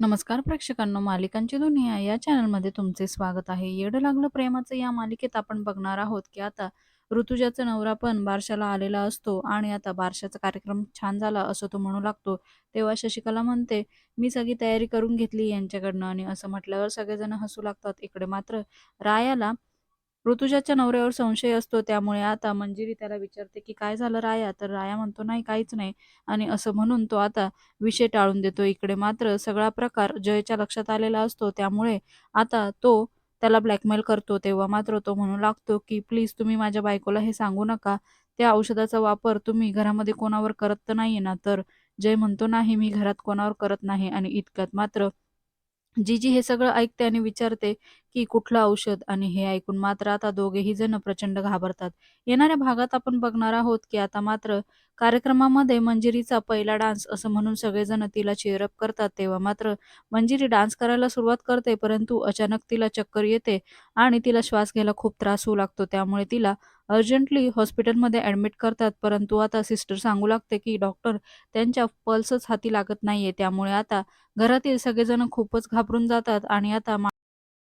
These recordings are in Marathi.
नमस्कार प्रेक्षकांनो, मालिकांची दुनिया या चॅनलमध्ये तुमचे स्वागत आहे. येडं लागलं प्रेमाचं या मालिकेत आपण बघणार आहोत, की आता ऋतुजाचा नवरा पण बारशाला आलेला असतो आणि आता बारशाचा कार्यक्रम छान झाला असं तो म्हणू लागतो. तेव्हा शशिकला म्हणते, "मी सगळी तयारी करून घेतली यांच्याकडनं" आणि असं म्हटल्यावर सगळेजण हसू लागतात. इकडे मात्र रायाला ऋतुजाच्या नवऱ्यावर संशय असतो. त्यामुळे आता मंजिरी त्याला विचारते, की "काय झालं राया?" तर राया म्हणतो, "नाही, काहीच नाही" आणि असं म्हणून तो आता विषय टाळून देतो. इकडे मात्र सगळा प्रकार जयच्या लक्षात आलेला असतो. त्यामुळे आता तो त्याला ब्लॅकमेल करतो. तेव्हा मात्र तो म्हणू लागतो, की "प्लीज तुम्ही माझ्या बायकोला हे सांगू नका. त्या औषधाचा वापर तुम्ही घरामध्ये कोणावर करत तर नाहीये ना?" तर जय म्हणतो, "नाही, मी घरात कोणावर करत नाही" आणि इतक्यात मात्र जीजी हे सगळं ऐकते आणि विचारते, की कुठलं औषध? आणि हे ऐकून मात्र आता दोघेही जण प्रचंड घाबरतात. येणाऱ्या भागात आपण बघणार आहोत, की आता मात्र कार्यक्रमामध्ये मंजिरीचा पहिला डान्स असं म्हणून सगळेजण तिला चेअरअप करतात. तेव्हा मात्र मंजिरी डान्स करायला सुरुवात करते, परंतु अचानक तिला चक्कर येते आणि तिला श्वास घ्यायला खूप त्रास होऊ लागतो. त्यामुळे तिला अर्जंटली हॉस्पिटलमध्ये ॲडमिट करतात. परंतु आता सिस्टर सांगू लागते, की डॉक्टर त्यांच्या पल्सच हाती लागत नाहीये. त्यामुळे आता घरातील सगळेजण खूपच घाबरून जातात आणि आता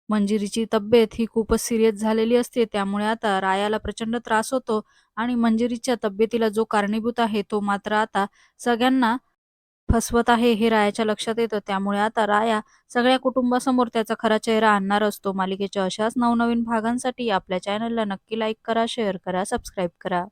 मंजिरीची तब्येत ही खूपच सिरियस झालेली असते. त्यामुळे आता रायाला प्रचंड त्रास होतो आणि मंजिरीच्या तब्येतीला जो कारणीभूत आहे, तो मात्र आता सगळ्यांना फसवत आहे, हे रायाच्या लक्षात येतं. त्यामुळे आता राया सगळ्या कुटुंबासमोर त्याचा खरा चेहरा आणणार असतो. मालिकेच्या अशाच नवनवीन भागांसाठी आपल्या चॅनलला नक्की लाईक करा, शेअर करा, सबस्क्राईब करा.